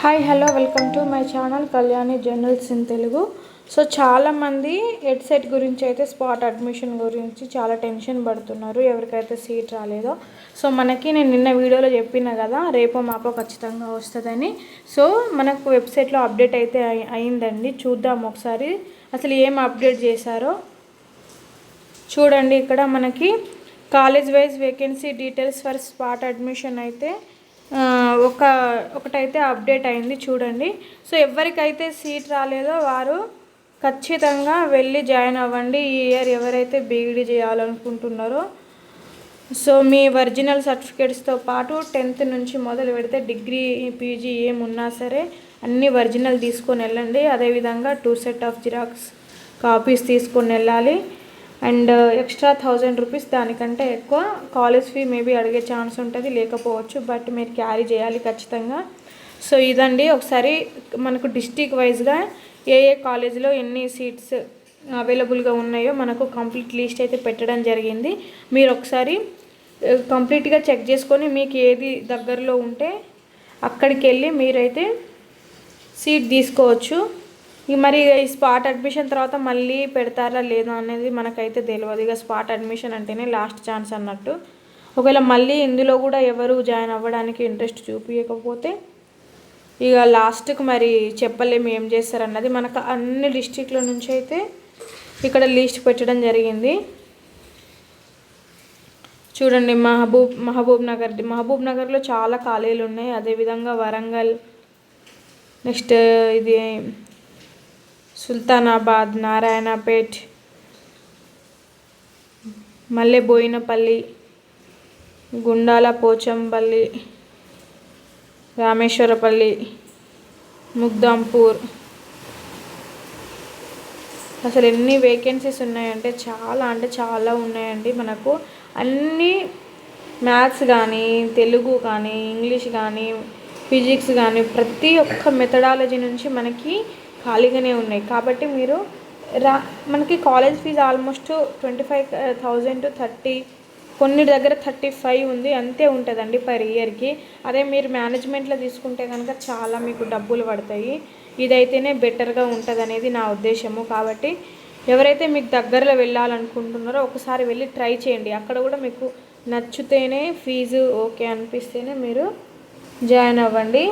Hi hello welcome to my channel Kalyani journals in Telugu so చాలామంది headset గురించి అయితే spot admission గురించి చాలా టెన్షన్ పడుతున్నారు. ఎవరికైతే సీట్ రాలేదో. సో మనకి నేను నిన్న వీడియోలో చెప్పిన కదా రేపో మాపో ఖచ్చితంగా వస్తుందని. సో మనకు వెబ్సైట్లో అప్డేట్ అయితే అయిందండి. చూద్దాం ఒకసారి. అసలు ఏం అప్డేట్ చేశారో. చూడండి ఇక్కడ మనకి college wise vacancy details for spot admission అయితే ఒక ఒకటైతే అప్డేట్ అయింది చూడండి. సో ఎవరికైతే సీట్ రాలేదో వారు ఖచ్చితంగా వెళ్ళి జాయిన్ అవ్వండి. ఈ ఇయర్ ఎవరైతే బీఈడీ చేయాలనుకుంటున్నారో. సో మీ ఒరిజినల్ సర్టిఫికేట్స్తో పాటు టెన్త్ నుంచి మొదలు పెడితే డిగ్రీ పీజీ ఏమున్నా సరే అన్ని ఒరిజినల్ తీసుకొని వెళ్ళండి. అదేవిధంగా two set of Xerox copies తీసుకొని వెళ్ళాలి. అండ్ ఎక్స్ట్రా థౌజండ్ రూపీస్ దానికంటే ఎక్కువ కాలేజ్ ఫీ మేబీ అడిగే ఛాన్స్ ఉంటుంది లేకపోవచ్చు బట్ మీరు క్యారీ చేయాలి ఖచ్చితంగా. సో ఇదండి ఒకసారి మనకు డిస్టిక్ వైజ్గా ఏ ఏ కాలేజీలో ఎన్ని సీట్స్ అవైలబుల్గా ఉన్నాయో మనకు కంప్లీట్ లిస్ట్ అయితే పెట్టడం జరిగింది. మీరు ఒకసారి కంప్లీట్గా చెక్ చేసుకొని మీకు ఏది దగ్గరలో ఉంటే అక్కడికి వెళ్ళి మీరైతే సీట్ తీసుకోవచ్చు. ఇక మరి ఈ స్పాట్ అడ్మిషన్ తర్వాత మళ్ళీ పెడతారా లేదా అనేది మనకైతే తెలియదు ఇక స్పాట్ అడ్మిషన్ అంటేనే లాస్ట్ ఛాన్స్ అన్నట్టు. ఒకవేళ మళ్ళీ ఇందులో కూడా ఎవరు జాయిన్ అవ్వడానికి ఇంట్రెస్ట్ చూపించకపోతే ఇక లాస్ట్కి మరి చెప్పలేము ఏం చేస్తారన్నది మనకు అన్ని డిస్టిక్ల నుంచి అయితే ఇక్కడ లిస్ట్ పెట్టడం జరిగింది. చూడండి మహబూబ్ మహబూబ్ నగర్. మహబూబ్ నగర్లో చాలా ఖాళీలు ఉన్నాయి. అదేవిధంగా వరంగల్ నెక్స్ట్ ఇది సుల్తానాబాద్ నారాయణపేట్ మల్లె బోయినపల్లి గుండాల పోచంపల్లి రామేశ్వరపల్లి ముగ్దాంపూర్. అసలు ఎన్ని వేకెన్సీస్ ఉన్నాయంటే చాలా అంటే చాలా ఉన్నాయండి మనకు. అన్నీ మ్యాథ్స్ కానీ తెలుగు కానీ ఇంగ్లీష్ కానీ ఫిజిక్స్ కానీ ప్రతి ఒక్క మెథడాలజీ నుంచి మనకి ఖాళీగానే ఉన్నాయి. కాబట్టి మీరు రా మనకి college fees almost twenty five thousand to thirty కొన్ని దగ్గర థర్టీ ఫైవ్ ఉంది అంతే ఉంటుందండి పర్ ఇయర్కి అదే మీరు మేనేజ్మెంట్లో తీసుకుంటే కనుక చాలా మీకు డబ్బులు పడతాయి. ఇదైతేనే బెటర్గా ఉంటుంది అనేది నా ఉద్దేశము. కాబట్టి ఎవరైతే మీకు దగ్గరలో వెళ్ళాలనుకుంటున్నారో ఒకసారి వెళ్ళి ట్రై చేయండి. అక్కడ కూడా మీకు నచ్చితేనే ఫీజు ఓకే అనిపిస్తేనే మీరు జాయిన్ అవ్వండి.